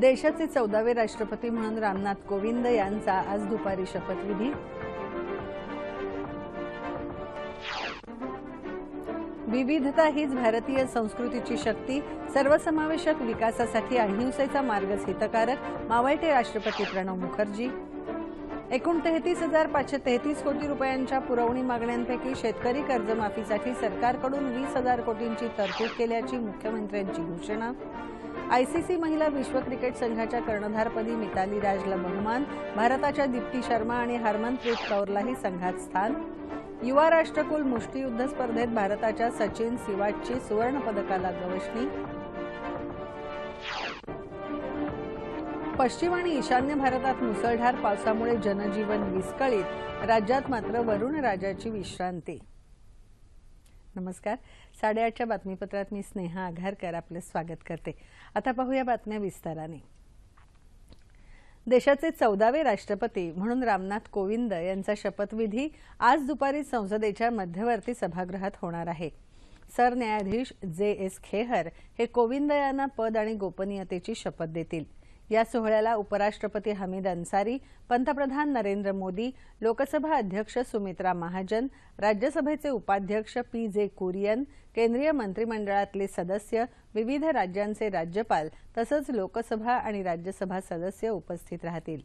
देशाचे चौदावे राष्ट्रपती म्हणून रामनाथ कोविंद यांचा आज दुपारी शपथविधी. विविधता हीच भारतीय संस्कृतीची शक्ती सर्वसमावेशक विकासासाठी अहिंसेचा मार्गच हितकारक मावळते राष्ट्रपती प्रणव मुखर्जी. एकूण तेहतीस हजार पाचशे तेहतीस कोटी रुपयांच्या पुरवणी मागण्यांपैकी शेतकरी कर्जमाफीसाठी सरकारकडून वीस हजार कोटींची तरतूद केल्याची मुख्यमंत्र्यांची घोषणा. आयसीसी महिला विश्व क्रिकेट संघाच्या कर्णधारपदी मिताली राजला बहुमान भारताच्या दीप्ती शर्मा आणि हरमनप्रीत कौरलाही संघात स्थान. युवा राष्ट्रकुल मुष्टियुद्ध स्पर्धेत भारताच्या सचिन सिवाटची सुवर्णपदकाला गवसणी. पश्चिम आणि ईशान्य भारतात मुसळधार पावसामुळे जनजीवन विस्कळीत राज्यात मात्र वरुण राजाची विश्रांती. नमस्कार. साडेआठच्या बातमीपत्रात मी स्नेहा आघारकर आपलं स्वागत करते. आता पाहूया बातम्या विस्ताराने. देशाचे चौदावे राष्ट्रपती म्हणून रामनाथ कोविंद यांचा शपथविधी आज दुपारी संसदेच्या मध्यवर्ती सभागृहात होणार आहे. सरन्यायाधीश जे एस खेहर हे कोविंद यांना पद आणि गोपनीयतेची शपथ देतील. या सोहळ्याला उपराष्ट्रपती हमीद अन्सारी पंतप्रधान नरेंद्र मोदी लोकसभा अध्यक्ष सुमित्रा महाजन राज्यसभेचे उपाध्यक्ष पी जे कुरियन केंद्रीय मंत्रिमंडळातले सदस्य विविध राज्यांचे राज्यपाल तसंच लोकसभा आणि राज्यसभा सदस्य उपस्थित राहतील.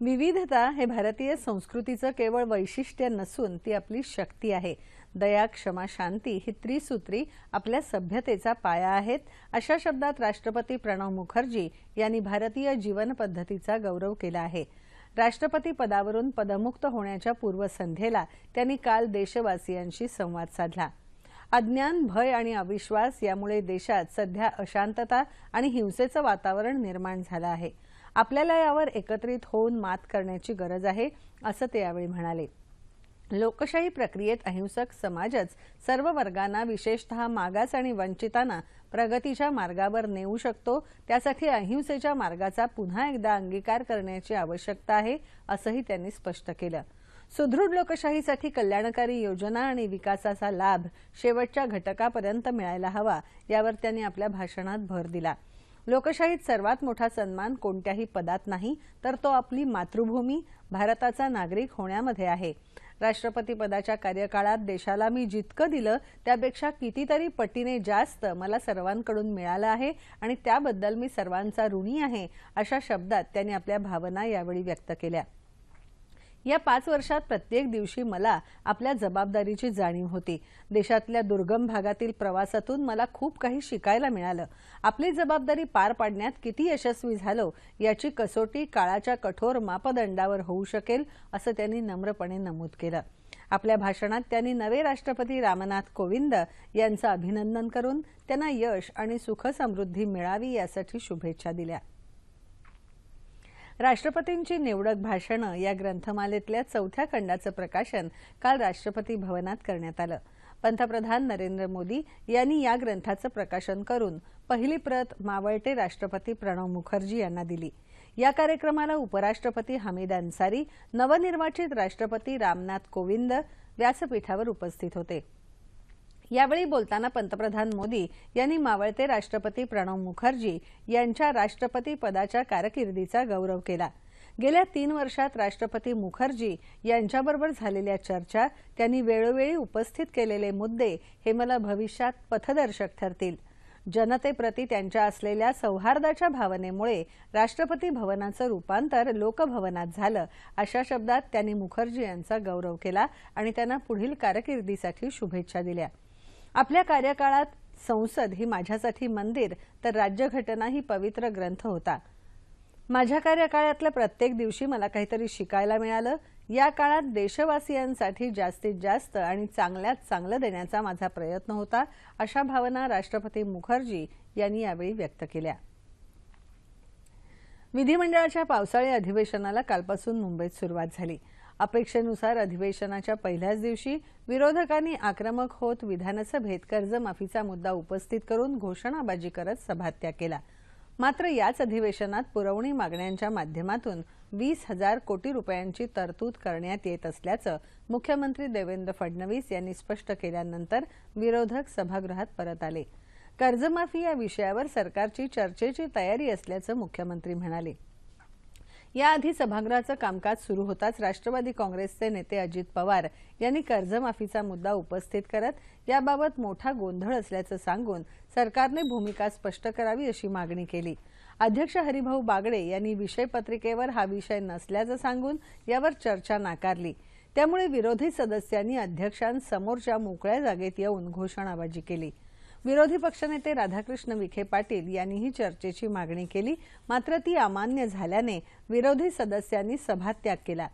विविधता हे भारतीय संस्कृतीचं केवळ वैशिष्ट्य नसून ती आपली शक्ती आहे. दया क्षमा शांती ही त्रिसूत्री आपल्या सभ्यतेचा पाया आहेत. अशा शब्दात राष्ट्रपती प्रणव मुखर्जी यांनी भारतीय जीवनपद्धतीचा गौरव केला आहे. राष्ट्रपती पदावरून पदमुक्त होण्याच्या पूर्वसंध्येला त्यांनी काल देशवासियांशी संवाद साधला. अज्ञान भय आणि अविश्वास यामुळे देशात सध्या अशांतता आणि हिंसेचं वातावरण निर्माण झालं आहे. आपल्याला यावर एकत्रित होऊन मात करण्याची गरज आहे असं ते यावेळी म्हणाले. लोकशाही प्रक्रियेत अहिंसक समाजच सर्व वर्गांना विशेषतः मागास आणि वंचितांना प्रगतीच्या मार्गावर नेऊ शकतो. त्यासाठी अहिंसेच्या मार्गाचा पुन्हा एकदा अंगीकार करण्याची आवश्यकता आहे असंही त्यांनी स्पष्ट केलं. सुदृढ लोकशाहीसाठी कल्याणकारी योजना आणि विकासाचा लाभ शेवटच्या घटकापर्यंत मिळायला हवा यावर त्यांनी आपल्या भाषणात भर दिला. लोकशाहीत सर्वात मोठा सन्मान कोणत्याही पदात नाही तर तो आपली मातृभूमी भारताचा नागरिक होण्यामध्ये आहे. राष्ट्रपतीपदाच्या कार्यकाळात देशाला मी जितकं दिलं त्यापेक्षा कितीतरी पटीने जास्त मला सर्वांकडून मिळालं आहे आणि त्याबद्दल मी सर्वांचा ऋणी आहे अशा शब्दात त्यांनी आपल्या भावना यावेळी व्यक्त केल्या. या पाच वर्षात प्रत्येक दिवशी मला आपल्या जबाबदारीची जाणीव होती. देशातल्या दुर्गम भागातील प्रवासातून मला खूप काही शिकायला मिळालं. आपली जबाबदारी पार पाडण्यात किती यशस्वी झालो याची कसोटी काळाच्या कठोर मापदंडावर होऊ शकेल असं त्यांनी नम्रपणे नमूद केलं. आपल्या भाषणात त्यांनी नवे राष्ट्रपती रामनाथ कोविंद यांचं अभिनंदन करून त्यांना यश आणि सुख समृद्धी मिळावी यासाठी शुभेच्छा दिल्या. राष्ट्रपतींची निवडक भाषणं या ग्रंथमालेतल्या चौथ्या खंडाचं प्रकाशन काल राष्ट्रपती भवनात करण्यात आलं. पंतप्रधान नरेंद्र मोदी यांनी या ग्रंथाचं प्रकाशन करून पहिली प्रत मावळते राष्ट्रपती प्रणव मुखर्जी यांना दिली. या कार्यक्रमाला उपराष्ट्रपती हमीद अन्सारी नवनिर्वाचित राष्ट्रपती रामनाथ कोविंद व्यासपीठावर उपस्थित होते. यावेळी बोलताना पंतप्रधान मोदी यांनी मावळते राष्ट्रपती प्रणव मुखर्जी यांच्या राष्ट्रपती पदाच्या कारकिर्दीचा गौरव केला. गेल्या तीन वर्षात राष्ट्रपती मुखर्जी यांच्याबरोबर झालेल्या चर्चा त्यांनी वेळोवेळी उपस्थित केलेले मुद्दे हे मला भविष्यात पथदर्शक ठरतील. जनतेप्रती त्यांच्या असलेल्या सौहार्दाच्या भावनेमुळे राष्ट्रपती भवनाचं रूपांतर लोकभवनात झालं अशा शब्दात त्यांनी मुखर्जी यांचा गौरव केला आणि त्यांना पुढील कारकिर्दीसाठी शुभेच्छा दिल्या. आपल्या कार्यकाळात संसद ही माझ्यासाठी मंदिर तर राज्यघटना ही पवित्र ग्रंथ होता. माझ्या कार्यकाळातल्या प्रत्येक दिवशी मला काहीतरी शिकायला मिळालं. या काळात देशवासियांसाठी जास्तीत जास्त आणि चांगल्यात चांगलं देण्याचा माझा प्रयत्न होता अशा भावना राष्ट्रपती मुखर्जी यांनी यावेळी व्यक्त केल्या. विधिमंडळाच्या पावसाळी अधिवेशनाला कालपासून मुंबईत सुरुवात झाली. अपेक्षेनुसार अधिवेशनाच्या पहिल्याच दिवशी विरोधकांनी आक्रमक होत विधानसभेत कर्जमाफीचा मुद्दा उपस्थित करून घोषणाबाजी करत सभात्याग केला. मात्र याच अधिवेशनात पुरवणी मागण्यांच्या माध्यमातून वीस हजार कोटी रुपयांची तरतूद करण्यात येत असल्याचं मुख्यमंत्री देवेंद्र फडणवीस यांनी स्पष्ट केल्यानंतर विरोधक सभागृहात परत आले. कर्जमाफी या विषयावर सरकारची चर्चेची तयारी असल्याचं मुख्यमंत्री म्हणाले. याआधी सभागृहाचं कामकाज सुरू होताच राष्ट्रवादी काँग्रेसचे नेते अजित पवार यांनी कर्जमाफीचा मुद्दा उपस्थित करत याबाबत मोठा गोंधळ असल्याचं सांगून सरकारने भूमिका स्पष्ट करावी अशी मागणी केली. अध्यक्ष हरिभाऊ बागडे यांनी विषयपत्रिकेवर हा विषय नसल्याचं सांगून यावर चर्चा नाकारली. त्यामुळे विरोधी सदस्यांनी अध्यक्षांसमोरच्या मोकळ्या जागेत येऊन घोषणाबाजी केली. विरोधी पक्षनेते राधाकृष्ण विखे पाटील यांनीही चर्चेची मागणी केली. मात्र ती अमान्य झाल्याने विरोधी सदस्यांनी सभात्याग केला.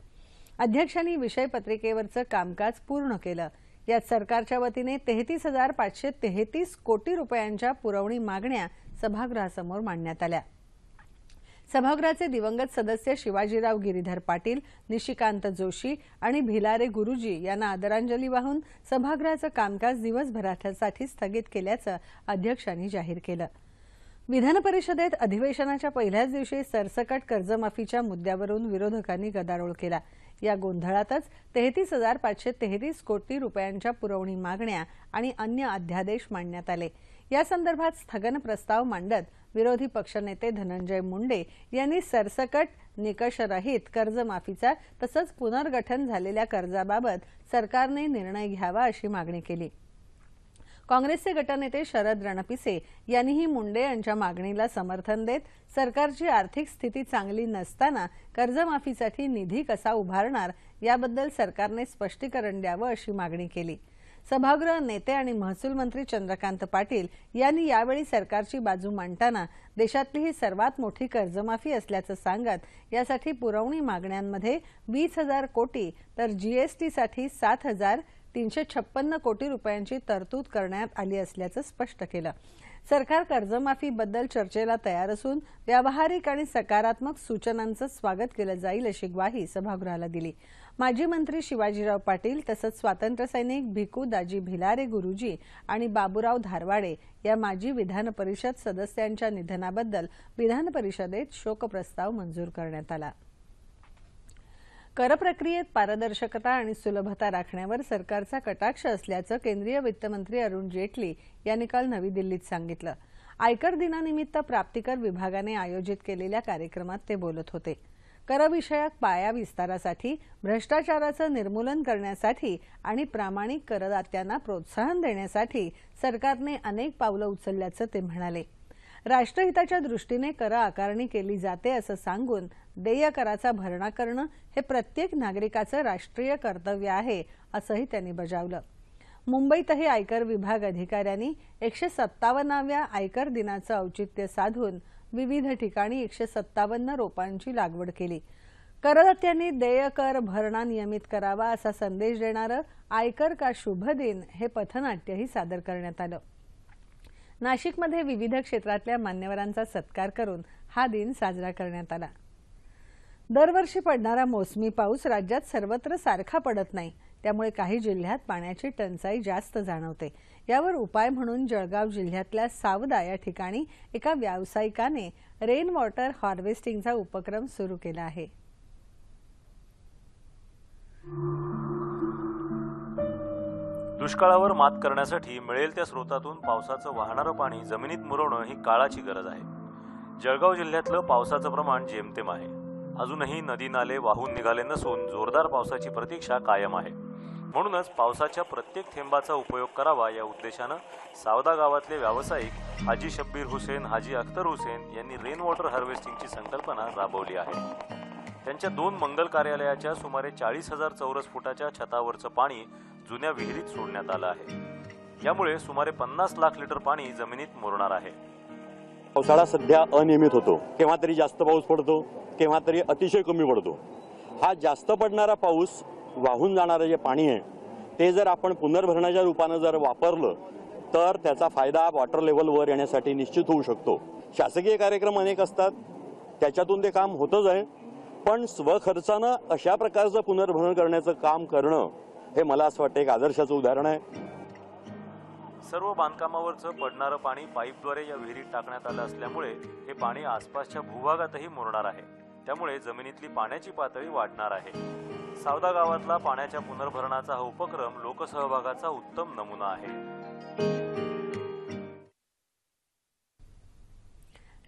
अध्यक्षांनी विषयपत्रिकेवरचं कामकाज पूर्ण केलं. यात सरकारच्या वतीने तेहतीस हजार पाचशे तेहतीस कोटी रुपयांच्या पुरवणी मागण्या सभागृहासमोर मांडण्यात आल्या. सभागृहाचे दिवंगत सदस्य शिवाजीराव गिरीधर पाटील निशिकांत जोशी आणि भिलारे गुरुजी यांना आदरांजली वाहून सभागृहाचं कामकाज दिवसभरासाठी स्थगित केल्याचं अध्यक्षांनी जाहीर केलं. विधान परिषदेत अधिवेशनाच्या पहिल्याच दिवशी सरसकट कर्जमाफीच्या मुद्द्यावरून विरोधकांनी गदारोळ केला. या गोंधळातच तेहतीस हजार पाचशे तेहतीस कोटी रुपयांच्या पुरवणी मागण्या आणि अन्य अध्यादेश मांडण्यात आले. या संदर्भात स्थगन प्रस्ताव मांडत विरोधी पक्षनेते धनंजय मुंडे यांनी सरसकट निकषरहित कर्जमाफीचा तसंच पुनर्गठन झालेल्या कर्जाबाबत सरकारने निर्णय घ्यावा अशी मागणी केली. काँग्रेसचे गटनेते शरद रणपिसे यांनीही मुंडे यांच्या मागणीला समर्थन देत सरकारची आर्थिक स्थिती चांगली नसताना कर्जमाफीसाठी निधी कसा उभारणार याबद्दल सरकारने स्पष्टीकरण द्यावं अशी मागणी केली. सभागृह नेते आणि महसूल मंत्री चंद्रकांत पाटील यांनी यावेळी सरकारची बाजू मांडताना देशातली ही सर्वात मोठी कर्जमाफी असल्याचं सांगत यासाठी पुरवणी मागण्यांमध्ये वीस हजार कोटी तर जीएसटीसाठी सात हजार तीनशे छप्पन्न कोटी रुपयांची तरतूद करण्यात आली असल्याचं स्पष्ट केलं. सरकार कर्जमाफीबद्दल चर्चेला तयार असून व्यावहारिक आणि सकारात्मक सूचनांचं स्वागत केलं जाईल अशी ग्वाही सभागृहाला दिली. माजी मंत्री शिवाजीराव पाटील तसंच स्वातंत्र्यसैनिक भिकू दाजी भिलारे गुरुजी आणि बाबूराव धारवाडे या माजी विधान परिषद सदस्यांच्या निधनाबद्दल विधान परिषदेत शोकप्रस्ताव मंजूर करण्यात आला. कर प्रक्रियेत पारदर्शकता आणि सुलभता राखण्यावर सरकारचा कटाक्ष असल्याचं केंद्रीय वित्तमंत्री अरुण जेटली यांनी काल नवी दिल्लीत सांगितलं. आयकर दिनानिमित्त प्राप्तिकर विभागाने आयोजित केलेल्या कार्यक्रमात ते बोलत होते. करविषयक पाया विस्तारासाठी भ्रष्टाचाराचं निर्मूलन करण्यासाठी आणि प्रामाणिक करदात्यांना प्रोत्साहन देण्यासाठी सरकारने अनेक पावलं उचलल्याचं ते म्हणाले. राष्ट्रहिताच्या दृष्टीने कर आकारणी केली जाते असं सांगून देय कराचा भरणा करणं हे प्रत्येक नागरिकाचं राष्ट्रीय कर्तव्य आहे असंही त्यांनी बजावलं. मुंबईतही आयकर विभाग अधिकाऱ्यांनी एकशे सत्तावन्नाव्या आयकर दिनाचं औचित्य साधून विविध ठिकाणी एकशे सत्तावन्न रोपांची लागवड केली. करदात्यांनी देय कर भरणा नियमित करावा असा संदेश देणारं आयकर का शुभ दिन हे पथनाट्यही सादर करण्यात आलं. नाशिकमध्ये विविध क्षेत्रातल्या मान्यवरांचा सत्कार करून हा दिन साजरा करण्यात आला. दरवर्षी पडणारा मोसमी पाऊस राज्यात सर्वत्र सारखा पडत नाही. त्यामुळे काही जिल्ह्यात पाण्याची टंचाई जास्त जाणवते. यावर उपाय म्हणून जळगाव जिल्ह्यातल्या सावदा या ठिकाणी एका व्यावसायिकाने रेन वॉटर हार्वेस्टिंगचा उपक्रम सुरू केला आहे. दुष्काळावर मात करण्यासाठी मिळेल त्या स्रोतातून पावसाचं वाहणारं पाणी जमिनीत मुरवणं ही काळाची गरज आहे. जळगाव जिल्ह्यातलं पावसाचं प्रमाण जेमतेम आहे. अजूनही नदी नाले वाहून निघाले नसून जोरदार पावसाची प्रतीक्षा कायम आहे. म्हणूनच पावसाच्या प्रत्येक थेंबाचा उपयोग करावा या उद्देशानं सावदा गावातले व्यावसायिक हाजी शब्बीर हुसेन हाजी अख्तर हुसेन यांनी रेन वॉटर हार्वेस्टिंगची संकल्पना राबवली आहे. त्यांच्या दोन मंगल कार्यालयाच्या सुमारे चाळीस हजार चौरस फुटाच्या छतावरचं पाणी जुन्या विहिरीत सोडण्यात आलं आहे. यामुळे सुमारे पन्नास लाख लिटर पाणी जमिनीत मुरणार आहे. पावसाळा सध्या अनियमित होतो. केव्हा तरी जास्त पाऊस पडतो केव्हा तरी अतिशय कमी पडतो. हा जास्त पडणारा पाऊस वाहून जाणारं जे पाणी आहे ते जर आपण पुनर्भरणाच्या रूपानं जर वापरलं तर त्याचा फायदा वॉटर लेवलवर येण्यासाठी निश्चित होऊ शकतो. शासकीय कार्यक्रम अनेक असतात त्याच्यातून ते काम होतच आहे पण स्वखर्चानं अशा प्रकारचं पुनर्भरण करण्याचं काम करणं हे मला असं वाटतं एक आदर्शाचं उदाहरण आहे. सर्व बांधकामावरचं पडणारं पाणी पाईपद्वारे या विहिरीत टाकण्यात आलं असल्यामुळे हे पाणी आसपासच्या भूभागातही मुरणार आहे. त्यामुळे जमिनीतली पाण्याची पातळी वाढणार आहे. सावदा गावातला पाण्याच्या पुनर्भरणाचा हा उपक्रम लोकसहभागाचा उत्तम नमुना आहे.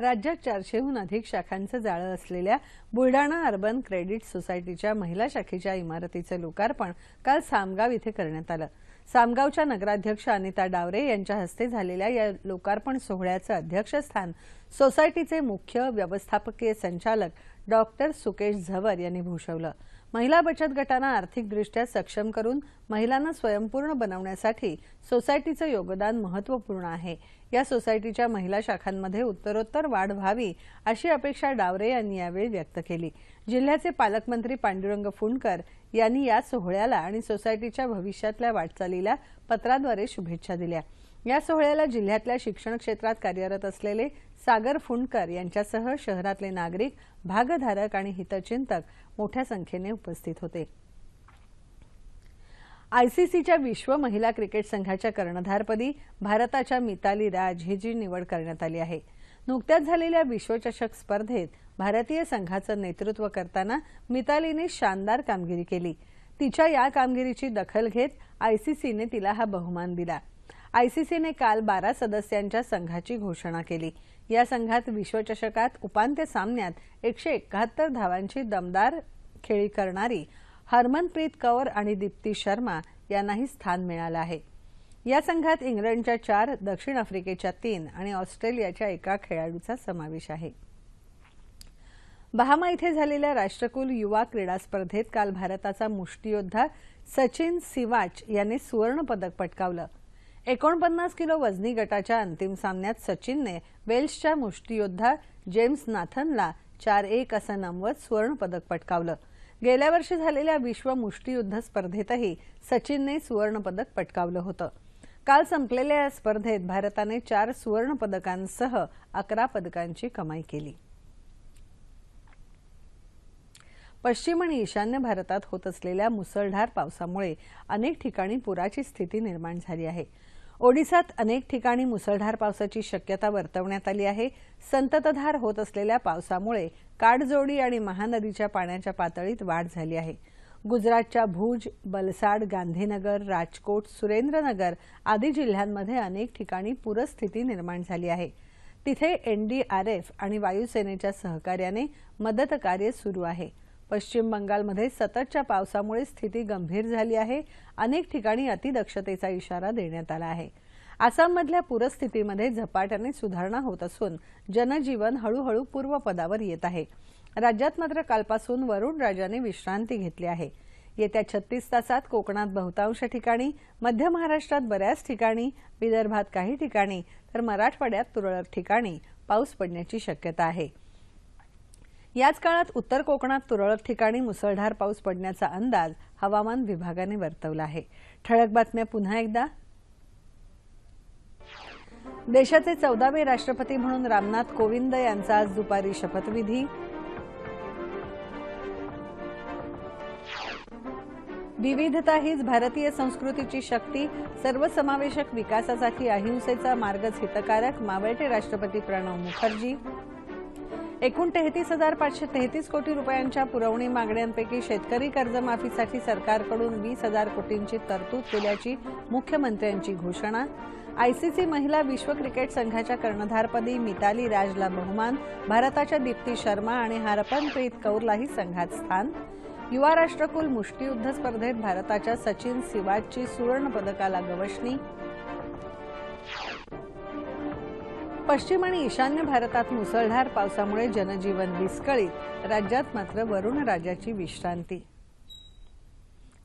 राज्यात चारशेहून अधिक शाखांचं जाळं असलेल्या बुलडाणा अर्बन क्रेडिट सोसायटीच्या महिला शाखेच्या इमारतीचं लोकार्पण काल सामगाव इथे करण्यात आलं. सामगावच्या नगराध्यक्ष अनिता डावरे यांच्या हस्ते झालेल्या या लोकार्पण सोहळ्याचं अध्यक्षस्थान सोसायटीचे मुख्य व्यवस्थापकीय संचालक डॉक्टर सुकेश झवर यांनी भूषवलं. महिला बचत गटांना आर्थिकदृष्ट्या सक्षम करून महिलांना स्वयंपूर्ण बनवण्यासाठी सोसायटीचं योगदान महत्त्वपूर्ण आहे. या सोसायटीच्या महिला शाखांमध्ये उत्तरोत्तर वाढ व्हावी अशी अपेक्षा डावरे यांनी यावेळी व्यक्त केली. जिल्ह्याचे पालकमंत्री पांडुरंग फुंडकर यांनी या सोहळ्याला आणि सोसायटीच्या भविष्यातल्या वाटचालीला पत्राद्वारे शुभेच्छा दिल्या. या सोहळ्याला जिल्ह्यातल्या शिक्षण क्षेत्रात कार्यरत असलेले सागर फुंडकर यांच्यासह शहरातले नागरिक भागधारक आणि हितचिंतक मोठ्या संख्येने उपस्थित होते. आयसीसीच्या विश्व महिला क्रिकेट संघाच्या कर्णधारपदी भारताच्या मिताली राज हिची निवड करण्यात आली आहे. नुकत्याच झालेल्या विश्वचषक स्पर्धेत भारतीय संघाचं नेतृत्व करताना मितालीने शानदार कामगिरी केली. तिच्या या कामगिरीची दखल घेत आयसीसीने तिला हा बहुमान दिला. आयसीसीने काल बारा सदस्यांच्या संघाची घोषणा केली. या संघात विश्वचषकात उपांत्य सामन्यात एकशे एकाहत्तर धावांची दमदार खेळी करणारी हरमनप्रीत कौर आणि दीप्ती शर्मा यांनाही स्थान मिळालं आहे. या संघात इंग्लंडच्या चार दक्षिण आफ्रिकेच्या तीन आणि ऑस्ट्रेलियाच्या एका खेळाडूचा समावेश आहे. बहामा इथे झालेल्या राष्ट्रकुल युवा क्रीडा स्पर्धेत काल भारताचा मुष्टियोद्धा सचिन सिवाच याने सुवर्णपदक पटकावलं. एकोणपन्नास किलो वजनी गटाच्या अंतिम सामन्यात सचिनने वेल्सच्या मुष्टियोद्धा जेम्स नाथनला चार एक असं नमवत सुवर्णपदक पटकावलं. गेल्या वर्षी झालेल्या विश्व मुष्टियुद्ध स्पर्धेतही सचिनने सुवर्णपदक पटकावलं होतं. काल संपलेल्या या स्पर्धेत भारताने चार सुवर्णपदकांसह अकरा पदकांची कमाई केली. पश्चिम आणि ईशान्य भारतात होत असलेल्या मुसळधार पावसामुळे अनेक ठिकाणी पुराची स्थिती निर्माण झाली आहे. ओडिसात अनेक ठिकाणी मुसळधार पावसाची शक्यता वर्तवण्यात आली आहे. संततधार होत असलेल्या पावसामुळे काडजोडी आणि महानदीच्या पाण्याच्या पातळीत वाढ झाली आहे. गुजरातच्या भुज बलसाड गांधीनगर राजकोट सुरेंद्रनगर आदी जिल्ह्यांमध्ये अनेक ठिकाणी पूरस्थिती निर्माण झाली आहे. तिथे एनडीआरएफ आणि वायुसेनेच्या सहकार्याने मदत कार्य सुरू आहे. पश्चिम बंगालमध्ये सततच्या पावसामुळे स्थिती गंभीर झाली आहे. अनेक ठिकाणी अतिदक्षतेचा इशारा देण्यात आला आहे. आसाममधल्या पूरस्थितीमध्ये झपाट्याने सुधारणा होत असून जनजीवन हळूहळू पूर्वपदावर येत आहे. राज्यात मात्र कालपासून वरुण राजाने विश्रांती घेतली आहे. येत्या छत्तीस तासात कोकणात बहुतांश ठिकाणी मध्य महाराष्ट्रात बऱ्याच ठिकाणी विदर्भात काही ठिकाणी तर मराठवाड्यात तुरळक ठिकाणी पाऊस पडण्याची शक्यता आहे. याच काळात उत्तर कोकणात तुरळक ठिकाणी मुसळधार पाऊस पडण्याचा अंदाज हवामान विभागाने वर्तवला आहे. ठळक बातम्या पुन्हा एकदा. देशाचे चौदावे राष्ट्रपती म्हणून रामनाथ कोविंद यांचा आज दुपारी शपथविधी. विविधता हीच भारतीय संस्कृतीची शक्ती सर्वसमावेशक विकासासाठी अहिंसेचा मार्गच हितकारक मावळते राष्ट्रपती प्रणव मुखर्जी. एकूण तेहतीस हजार पाचशे तेहतीस कोटी रुपयांच्या पुरवणी मागण्यांपैकी शेतकरी कर्जमाफीसाठी सरकारकडून वीस हजार कोटींची तरतूद केल्याची मुख्यमंत्र्यांची घोषणा. आयसीसी महिला विश्व क्रिकेट संघाच्या कर्णधारपदी मिताली राजला बहुमान भारताच्या दीप्ती शर्मा आणि हरपनप्रीत कौरलाही संघात स्थान. युवा राष्ट्रकुल मुष्टियुद्ध स्पर्धेत भारताच्या सचिन सिवाजची सुवर्ण पदकाला गवसणी पश्चिम आणि ईशान्य भारतात मुसळधार पावसामुळे जनजीवन विस्कळीत. राज्यात मात्र वरुण राजाची विश्रांती.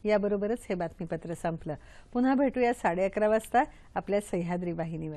याबरोबरच हे बातमीपत्र संपलं. पुन्हा भेटूया साडे अकरा वाजता आपल्या सह्याद्री वाहिनीवर.